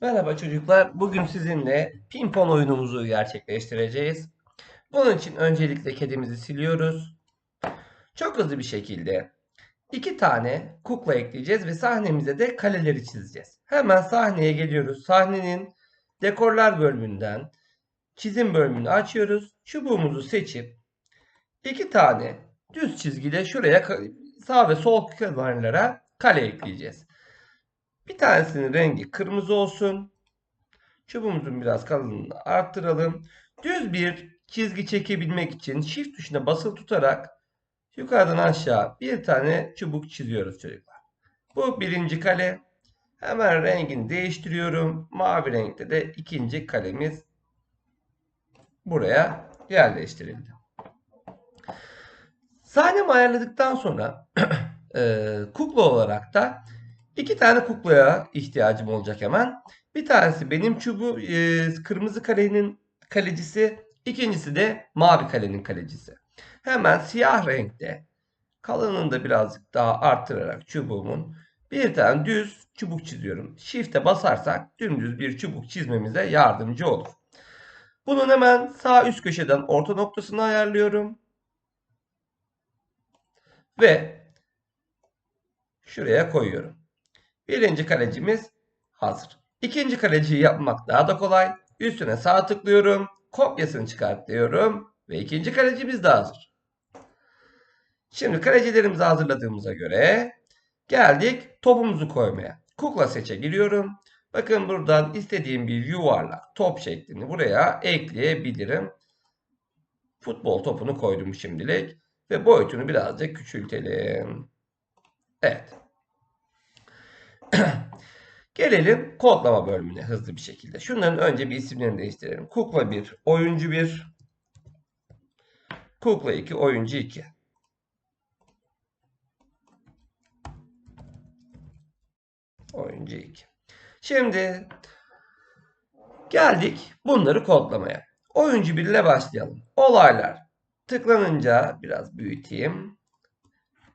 Merhaba çocuklar. Bugün sizinle pimpon oyunumuzu gerçekleştireceğiz. Bunun için öncelikle kedimizi siliyoruz. Çok hızlı bir şekilde iki tane kukla ekleyeceğiz ve sahnemize de kaleleri çizeceğiz. Hemen sahneye geliyoruz. Sahnenin dekorlar bölümünden çizim bölümünü açıyoruz. Çubuğumuzu seçip iki tane düz çizgide şuraya sağ ve sol kenarlara kale ekleyeceğiz. Bir tanesinin rengi kırmızı olsun. Çubuğumuzun biraz kalınlığını arttıralım. Düz bir çizgi çekebilmek için Shift tuşuna basılı tutarak yukarıdan aşağı bir tane çubuk çiziyoruz çocuklar. Bu birinci kale. Hemen rengini değiştiriyorum. Mavi renkte de ikinci kalemiz buraya yerleştirildi. Sahnemi ayarladıktan sonra kukla olarak da İki tane kuklaya ihtiyacım olacak hemen. Bir tanesi benim çubuğu e, kırmızı kalenin kalecisi. ikincisi de mavi kalenin kalecisi. Hemen siyah renkte kalınlığını da birazcık daha arttırarak çubuğumun bir tane düz çubuk çiziyorum. Shift'e basarsak dümdüz bir çubuk çizmemize yardımcı olur. Bunun hemen sağ üst köşeden orta noktasını ayarlıyorum. Ve şuraya koyuyorum. Birinci kalecimiz hazır. İkinci kaleciyi yapmak daha da kolay. Üstüne sağ tıklıyorum. Kopyasını çıkart diyorum. Ve ikinci kalecimiz de hazır. Şimdi kalecilerimizi hazırladığımıza göre geldik topumuzu koymaya. Kukla seçe giriyorum. Bakın buradan istediğim bir yuvarlak top şeklini buraya ekleyebilirim. Futbol topunu koydum şimdilik. Ve boyutunu birazcık küçültelim. Evet. Gelelim kodlama bölümüne hızlı bir şekilde. Şunların önce bir isimlerini değiştirelim. Kukla 1, oyuncu 1. Kukla 2, oyuncu 2. Oyuncu 2. Şimdi geldik bunları kodlamaya. Oyuncu 1 ile başlayalım. Olaylar tıklanınca biraz büyüteyim.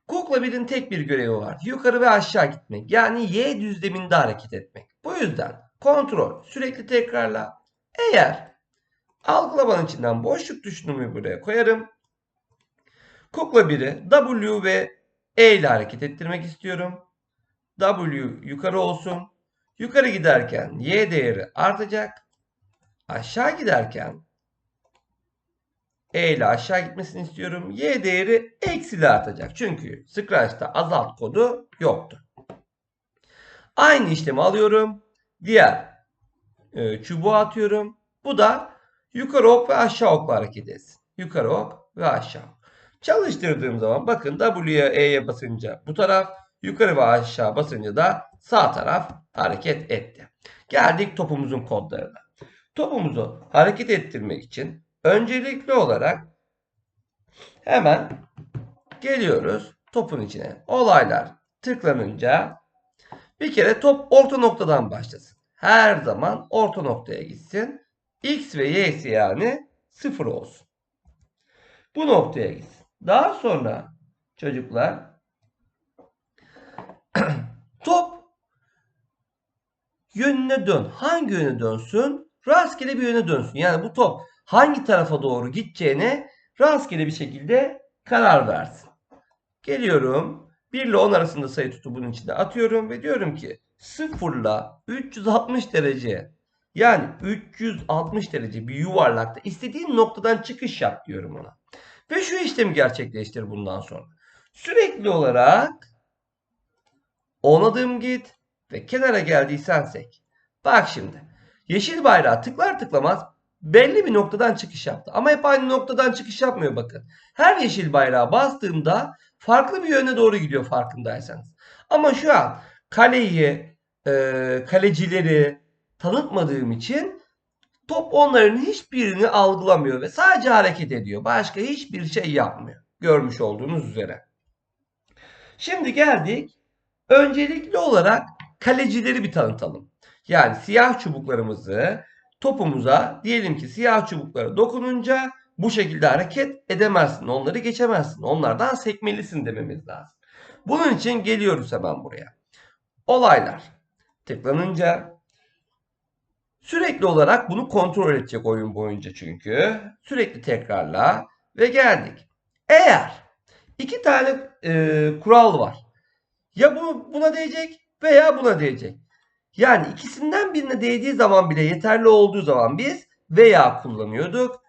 Kukla 1'in tek bir görevi var. Yukarı ve aşağı gitmek. Yani Y düzleminde hareket etmek. Bu yüzden kontrol sürekli tekrarla. Eğer algılamanın içinden boşluk tuşunu buraya koyarım. Kukla 1'i W ve E ile hareket ettirmek istiyorum. W yukarı olsun. Yukarı giderken Y değeri artacak. Aşağı giderken e ile aşağı gitmesini istiyorum. Y değeri eksi artacak. Çünkü Scratch'ta azalt kodu yoktu. Aynı işlemi alıyorum. Diğer e, çubuğa atıyorum. Bu da yukarı ok ve aşağı okla hareket etsin. Yukarı ok ve aşağı ok. Çalıştırdığım zaman bakın W'ye E'ye basınca bu taraf, yukarı ve aşağı basınca da sağ taraf hareket etti. Geldik topumuzun kodlarına. Topumuzu hareket ettirmek için Öncelikli olarak hemen geliyoruz topun içine. Olaylar tıklanınca bir kere top orta noktadan başlasın. Her zaman orta noktaya gitsin. X ve Y'si yani sıfır olsun. Bu noktaya gitsin. Daha sonra çocuklar top yönüne dön. Hangi yöne dönsün? Rastgele bir yöne dönsün. Yani bu top hangi tarafa doğru gideceğine rastgele bir şekilde karar versin. Geliyorum. 1 ile 10 arasında sayı tutu bunun içinde atıyorum ve diyorum ki 0 ile 360 derece yani 360 derece bir yuvarlakta istediğin noktadan çıkış yap diyorum ona. Ve şu işlemi gerçekleştir bundan sonra. Sürekli olarak 10 adım git ve kenara geldiysen sek. Bak şimdi. Yeşil bayrağı tıklar tıklamaz belli bir noktadan çıkış yaptı. Ama hep aynı noktadan çıkış yapmıyor bakın. Her yeşil bayrağı bastığımda farklı bir yöne doğru gidiyor farkındaysanız. Ama şu an kaleyi, e, kalecileri tanıtmadığım için top onların hiçbirini algılamıyor ve sadece hareket ediyor. Başka hiçbir şey yapmıyor. Görmüş olduğunuz üzere. Şimdi geldik. Öncelikli olarak kalecileri bir tanıtalım. Yani siyah çubuklarımızı topumuza diyelim ki siyah çubuklara dokununca bu şekilde hareket edemezsin. Onları geçemezsin. Onlardan sekmelisin dememiz lazım. Bunun için geliyoruz hemen buraya. Olaylar tıklanınca Sürekli olarak bunu kontrol edecek oyun boyunca çünkü. Sürekli tekrarla ve geldik. Eğer iki tane e, kural var. Ya bu buna değecek veya buna değecek. Yani ikisinden birine değdiği zaman bile yeterli olduğu zaman biz veya kullanıyorduk.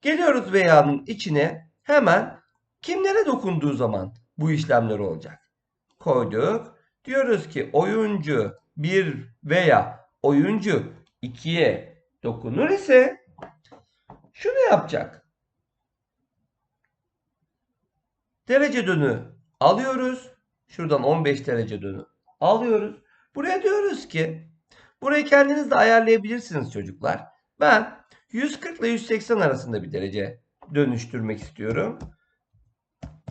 Geliyoruz veya'nın içine hemen kimlere dokunduğu zaman bu işlemler olacak. Koyduk. Diyoruz ki oyuncu 1 veya oyuncu 2'ye dokunur ise şunu yapacak. Derece dönü alıyoruz. Şuradan 15 derece dönü alıyoruz. Buraya diyoruz ki burayı kendiniz de ayarlayabilirsiniz çocuklar. Ben 140 ile 180 arasında bir derece dönüştürmek istiyorum.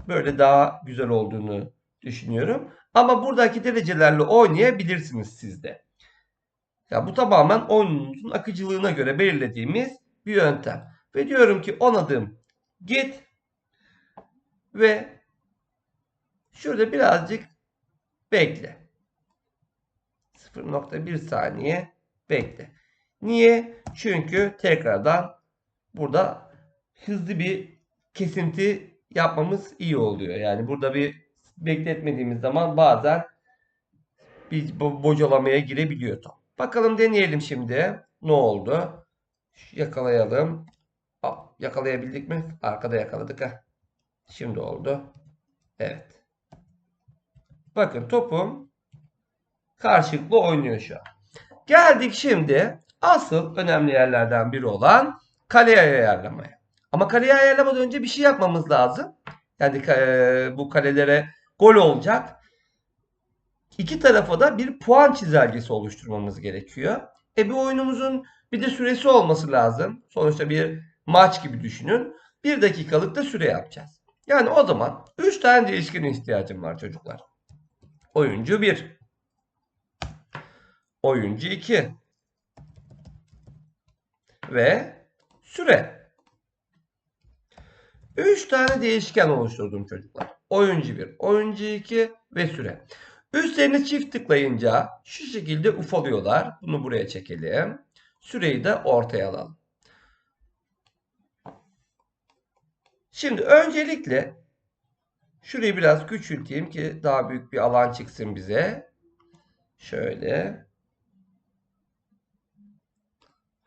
Böyle daha güzel olduğunu düşünüyorum. Ama buradaki derecelerle oynayabilirsiniz siz de. Ya bu tamamen oyununuzun akıcılığına göre belirlediğimiz bir yöntem. Ve diyorum ki 10 adım git ve şurada birazcık bekle. 0.1 saniye bekle. Niye? Çünkü tekrardan burada hızlı bir kesinti yapmamız iyi oluyor. Yani burada bir bekletmediğimiz zaman bazen bir bo- bocalamaya girebiliyor top. Bakalım deneyelim şimdi. Ne oldu? Yakalayalım. Yakalayabildik mi? Arkada yakaladık ha. Şimdi oldu. Evet. Bakın topum karşılıklı oynuyor şu an. Geldik şimdi asıl önemli yerlerden biri olan kaleye ayarlamaya. Ama kaleye ayarlamadan önce bir şey yapmamız lazım. Yani ka- bu kalelere gol olacak. İki tarafa da bir puan çizelgesi oluşturmamız gerekiyor. E bir oyunumuzun bir de süresi olması lazım. Sonuçta bir maç gibi düşünün. Bir dakikalık da süre yapacağız. Yani o zaman 3 tane değişkene ihtiyacım var çocuklar. Oyuncu 1. Oyuncu 2. Ve süre. 3 tane değişken oluşturdum çocuklar. Oyuncu 1, oyuncu 2 ve süre. Üstlerini çift tıklayınca şu şekilde ufalıyorlar. Bunu buraya çekelim. Süreyi de ortaya alalım. Şimdi öncelikle şurayı biraz küçülteyim ki daha büyük bir alan çıksın bize. Şöyle.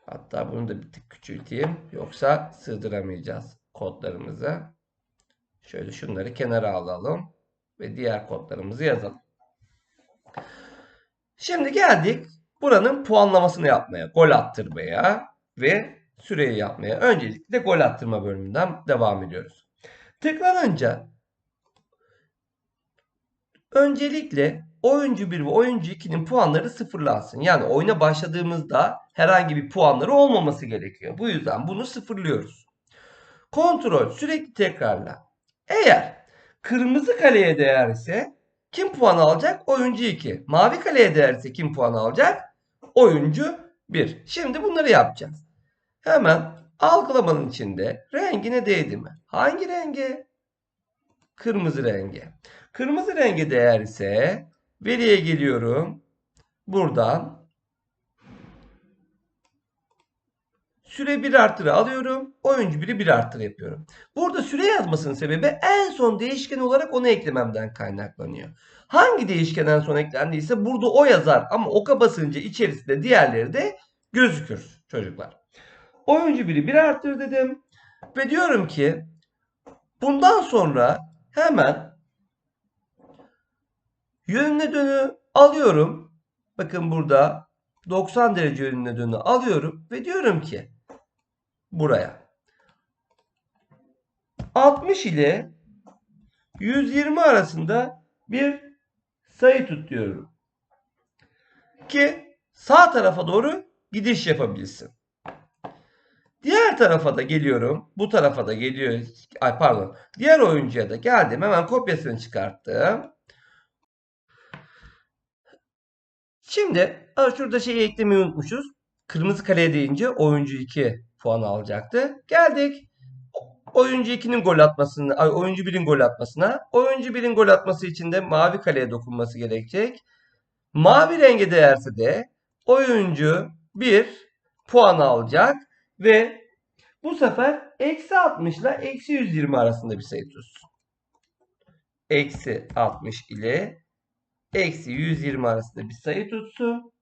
Hatta bunu da bir tık küçülteyim. Yoksa sığdıramayacağız kodlarımızı. Şöyle şunları kenara alalım. Ve diğer kodlarımızı yazalım. Şimdi geldik buranın puanlamasını yapmaya. Gol attırmaya ve süreyi yapmaya. Öncelikle gol attırma bölümünden devam ediyoruz. Tıklanınca öncelikle oyuncu 1 ve oyuncu 2'nin puanları sıfırlansın. Yani oyuna başladığımızda herhangi bir puanları olmaması gerekiyor. Bu yüzden bunu sıfırlıyoruz. Kontrol sürekli tekrarla. Eğer kırmızı kaleye değerse kim puan alacak? Oyuncu 2. Mavi kaleye değerse kim puan alacak? Oyuncu 1. Şimdi bunları yapacağız. Hemen algılamanın içinde rengine değdi mi? Hangi renge? Kırmızı renge. Kırmızı renge değer ise veriye geliyorum. Buradan süre 1 artırı alıyorum. Oyuncu 1'i 1 artırı yapıyorum. Burada süre yazmasının sebebi en son değişken olarak onu eklememden kaynaklanıyor. Hangi değişken en son eklendiyse burada o yazar ama oka basınca içerisinde diğerleri de gözükür çocuklar. Oyuncu 1'i 1 artır dedim. Ve diyorum ki bundan sonra hemen yönüne dönü alıyorum. Bakın burada 90 derece yönüne dönü alıyorum ve diyorum ki buraya 60 ile 120 arasında bir sayı tutuyorum. Ki sağ tarafa doğru gidiş yapabilsin. Diğer tarafa da geliyorum. Bu tarafa da geliyor. Ay pardon. Diğer oyuncuya da geldim. Hemen kopyasını çıkarttım. Şimdi şurada şeyi eklemeyi unutmuşuz. Kırmızı kaleye deyince oyuncu 2 puan alacaktı. Geldik. Oyuncu 2'nin gol atmasını, ay, oyuncu 1'in gol atmasına. Oyuncu 1'in gol atması için de mavi kaleye dokunması gerekecek. Mavi renge değerse de oyuncu 1 puan alacak ve bu sefer eksi 60 ile eksi 120 arasında bir sayı tutsun. Eksi 60 ile eksi 120 arasında bir sayı tutsun.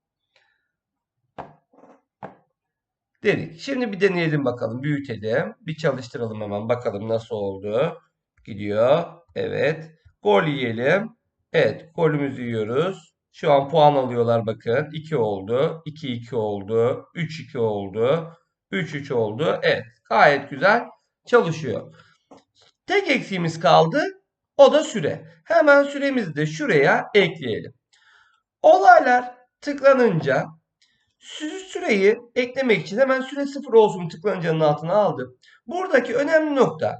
Dedik. Şimdi bir deneyelim bakalım. Büyütelim. Bir çalıştıralım hemen. Bakalım nasıl oldu. Gidiyor. Evet. Gol yiyelim. Evet. Golümüzü yiyoruz. Şu an puan alıyorlar bakın. 2 oldu. 2-2 oldu. 3-2 oldu. 3-3 oldu. Evet. Gayet güzel çalışıyor. Tek eksiğimiz kaldı. O da süre. Hemen süremizi de şuraya ekleyelim. Olaylar tıklanınca sü- süreyi eklemek için hemen süre sıfır olsun tıklanıncanın altına aldım. Buradaki önemli nokta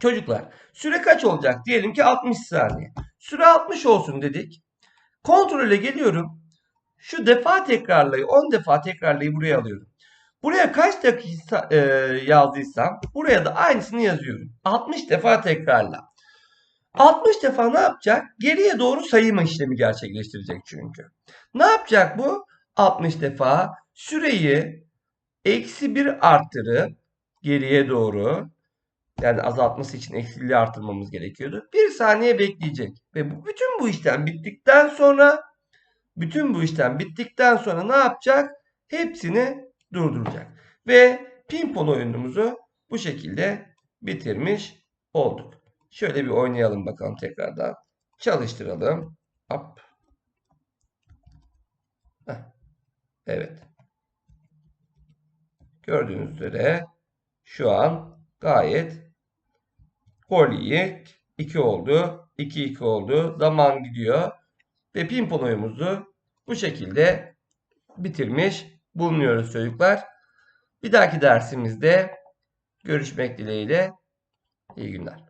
çocuklar süre kaç olacak? Diyelim ki 60 saniye. Süre 60 olsun dedik. Kontrole geliyorum. Şu defa tekrarlayı 10 defa tekrarlayı buraya alıyorum. Buraya kaç dakika e, yazdıysam buraya da aynısını yazıyorum. 60 defa tekrarla. 60 defa ne yapacak? Geriye doğru sayım işlemi gerçekleştirecek çünkü. Ne yapacak bu? 60 defa süreyi eksi 1 arttırıp geriye doğru yani azaltması için eksiliği artırmamız gerekiyordu. 1 saniye bekleyecek. Ve bu, bütün bu işlem bittikten sonra bütün bu işlem bittikten sonra ne yapacak? Hepsini durduracak. Ve pimpon oyunumuzu bu şekilde bitirmiş olduk. Şöyle bir oynayalım bakalım tekrardan. Çalıştıralım. Heh. Evet. Gördüğünüz üzere şu an gayet gol iyi. 2 oldu. 2-2 oldu. Zaman gidiyor. Ve pimpon oyunumuzu bu şekilde bitirmiş bulunuyoruz çocuklar. Bir dahaki dersimizde görüşmek dileğiyle. İyi günler.